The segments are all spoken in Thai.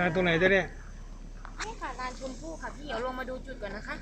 วัสดีค่ะกานตรงไหนจะเนี่ย นี่ค่ะลานชมพู่ค่ะพี่เดี๋ยวลงมาดูจุดก่อนนะคะ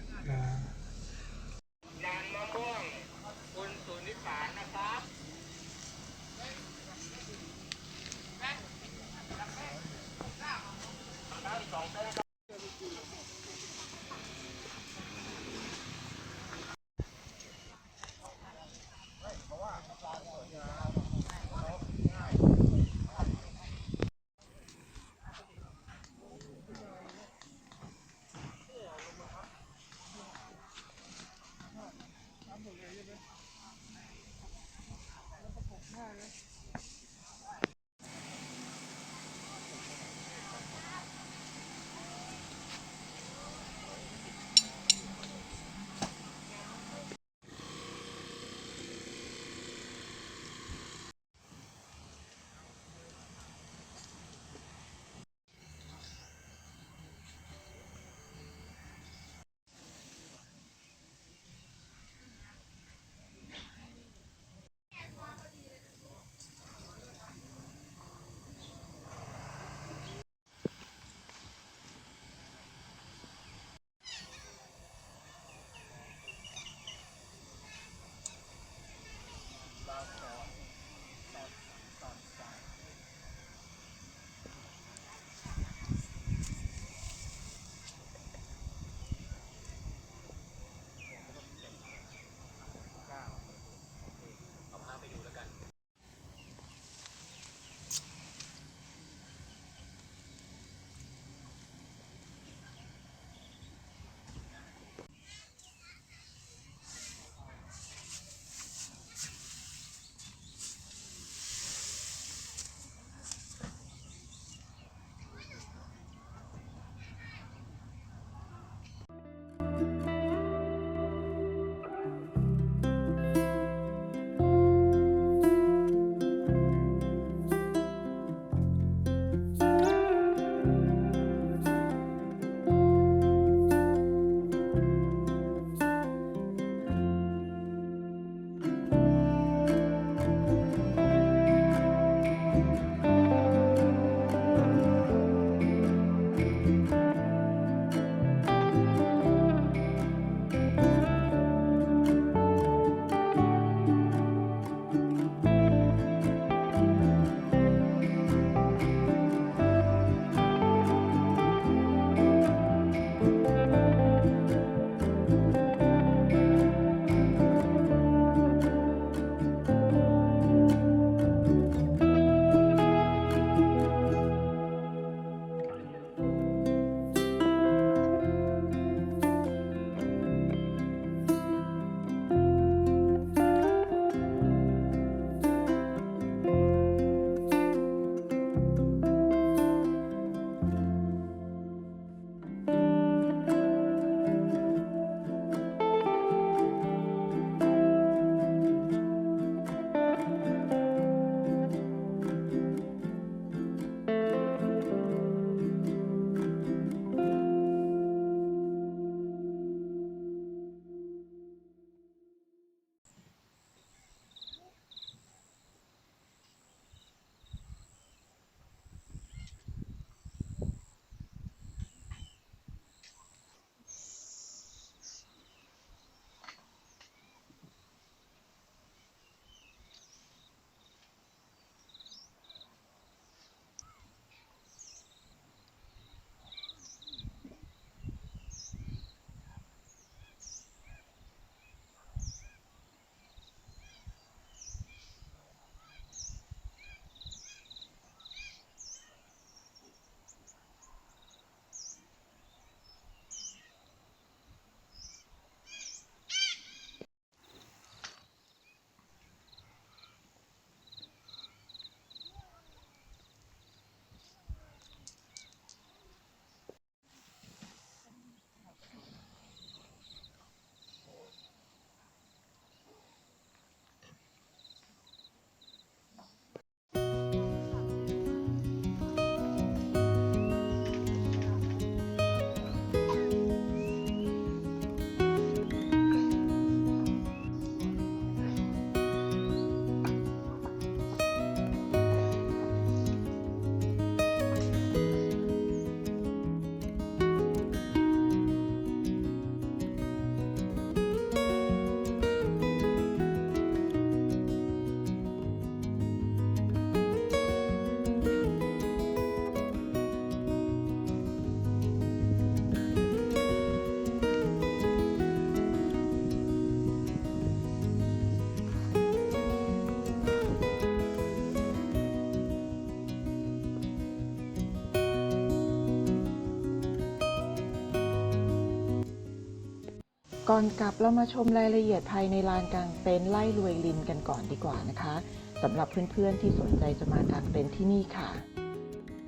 ก่อนกลับเรามาชมรายละเอียดภายในลานกลางเต็นท์ไล่รวยลินกันก่อนดีกว่านะคะสำหรับเพื่อนๆที่สนใจจะมากางเต็นท์ที่นี่ค่ะ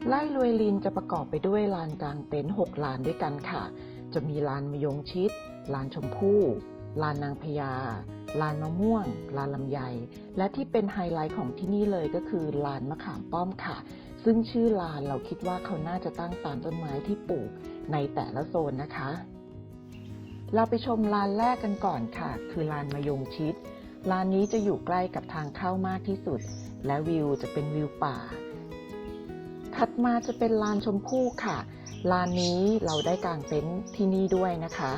ไล่รวยลินจะประกอบไปด้วยลานกลางเต็นท์6ลานด้วยกันค่ะ จะมีลานมยงชิด ลานชมพู่ลานนางพญาลานมะม่วง ลานลำไย และที่เป็นไฮไลท์ของที่นี่เลยก็คือลานมะขามป้อมค่ะ ซึ่งชื่อลานเราคิดว่าเขาน่าจะตั้งตามต้นไม้ที่ปลูกในแต่ละโซนนะคะ เราไปชมลานแรกกันก่อนค่ะ คือลานมะยงชิดลานนี้จะอยู่ใกล้กับทางเข้ามากที่สุด และวิวจะเป็นวิวป่า ถัดมาจะเป็นลานชมพู่ค่ะ ลานนี้เราได้กางเต็นท์ที่นี่ด้วยนะคะ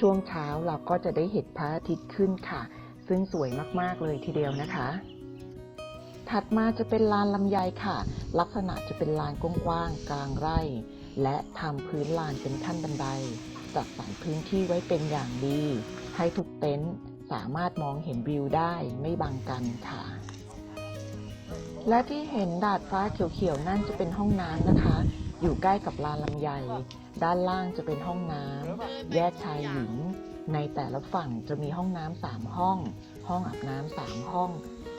ช่วงเช้าเราก็จะได้เห็นพระอาทิตย์ขึ้นค่ะ ซึ่งสวยมากๆเลยทีเดียวนะคะ ถัดมาจะเป็นลานลำไยค่ะ ลักษณะจะเป็นลานกว้างๆกลางไร่ และทำพื้นลานเป็นขั้นบันได จัดสรรพื้นที่ไว้เป็นอย่างดี ให้ทุกเต็นท์สามารถมองเห็นวิวได้ไม่บังกันค่ะ และที่เห็นดาดฟ้าเขียวๆนั่นจะเป็นห้องน้ำนะคะ อยู่ใกล้กับลานลำไย ด้านล่างจะเป็นห้องน้ำแยกชายหญิง ในแต่ละฝั่งจะมีห้องน้ำสามห้อง ห้องอาบน้ำสามห้อง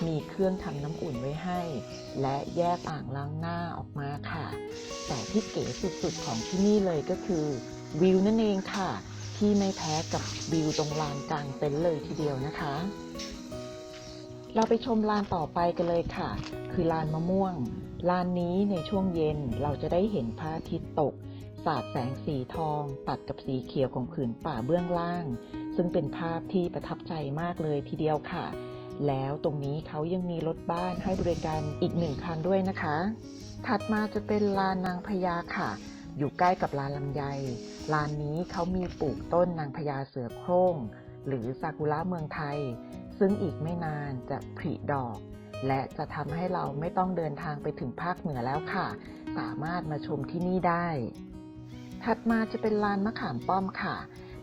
มีเครื่องทำน้ำอุ่นไว้ให้ และแยกอ่างล้างหน้าออกมาค่ะ แต่ที่เก๋สุดๆของที่นี่เลยก็คือ วิวนั่นเองค่ะ ที่ไม่แพ้กับวิวตรงลานกลางเต็นท์เลยทีเดียวนะคะ เราไปชมลานต่อไปกันเลยค่ะ คือลานมะม่วง ลานนี้ในช่วงเย็นเราจะได้เห็นพระอาทิตย์ตก สาดแสงสีทอง ตัดกับสีเขียวของผืนป่าเบื้องล่าง ซึ่งเป็นภาพที่ประทับใจมากเลยทีเดียวค่ะ แล้วตรงนี้เขายังมีรถบ้านให้บริการอีกหนึ่งคันด้วยนะคะ ถัดมาจะเป็นลานนางพญาค่ะ อยู่ใกล้กับลานลำไยลานนี้เขามีปลูกต้นนางพญาเสือโคร่ง หรือซากุระเมืองไทย ซึ่งอีกไม่นานจะผลิดอก และจะทำให้เราไม่ต้องเดินทางไปถึงภาคเหนือแล้วค่ะ สามารถมาชมที่นี่ได้ ถัดมาจะเป็นลานมะขามป้อมค่ะ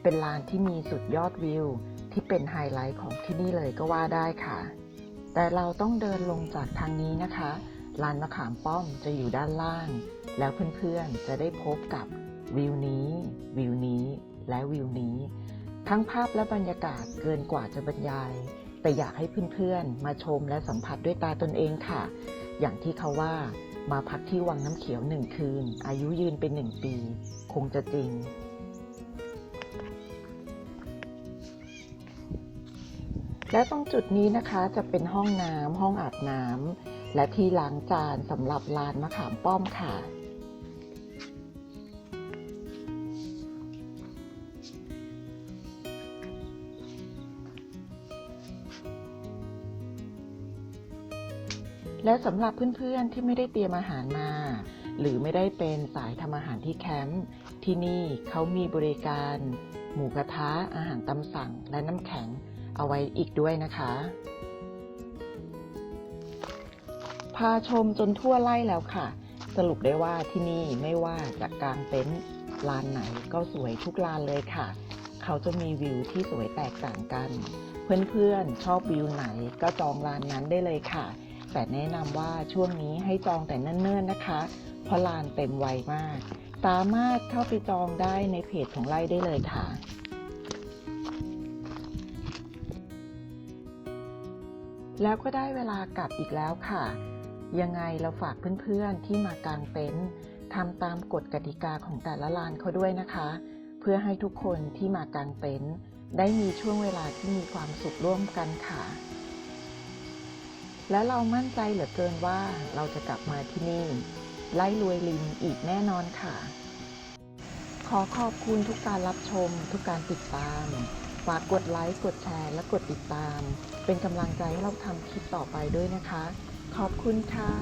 เป็นลานที่มีสุดยอดวิว ที่เป็นไฮไลท์ของที่นี่เลยก็ว่าได้ค่ะ แต่เราต้องเดินลงจากทางนี้นะคะ ลานมะขามป้อมจะอยู่ด้านล่าง แล้วเพื่อนๆจะได้พบกับวิวนี้ วิวนี้ และวิวนี้ ทั้งภาพและบรรยากาศเกินกว่าจะบรรยาย แต่อยากให้เพื่อนๆ มาชมและสัมผัสด้วยตาตนเองค่ะ อย่างที่เขาว่ามาพักที่วังน้ำเขียวหนึ่งคืน อายุยืนเป็นหนึ่งปี คงจะจริงและตรงจุดนี้นะคะจะเป็นห้องน้ำห้องอาบน้ำ และที่ล้างจานสำหรับลานมะขามป้อมค่ะและสำหรับเพื่อนๆที่ไม่ได้เตรียมอาหารมา หรือไม่ได้เป็นสายทำอาหารที่แคมป์ที่นี่เขามีบริการ หมูกระทะอาหารตามสั่งและน้ำแข็งเอาไว้อีกด้วยนะคะ พาชมจนทั่วไล่แล้วค่ะ สรุปได้ว่าที่นี่ไม่ว่าจะกางเต็นท์ลานไหนก็สวยทุกลานเลยค่ะ เขาจะมีวิวที่สวยแตกต่างกัน เพื่อนๆชอบวิวไหนก็จองลานนั้นได้เลยค่ะ แต่แนะนำว่าช่วงนี้ให้จองแต่เนิ่นๆนะคะ เพราะลานเต็มไวมาก สามารถเข้าไปจองได้ในเพจของไล่ได้เลยค่ะแล้วก็ได้เวลากลับอีกแล้วค่ะ ยังไงเราฝากเพื่อนๆที่มากางเต็นท์ทำตามกฎกติกาของแต่ละลานเขาด้วยนะคะ เพื่อให้ทุกคนที่มากางเต็นท์ได้มีช่วงเวลาที่มีความสุขร่วมกันค่ะ และเรามั่นใจเหลือเกินว่าเราจะกลับมาที่นี่ ไล่รวยลินอีกแน่นอนค่ะ ขอขอบคุณทุกการรับชม ทุกการติดตาม ฝากกดไลค์ กดแชร์ และกดติดตาม เป็นกำลังใจให้เราทำคลิปต่อไปด้วยนะคะ ขอบคุณค่ะ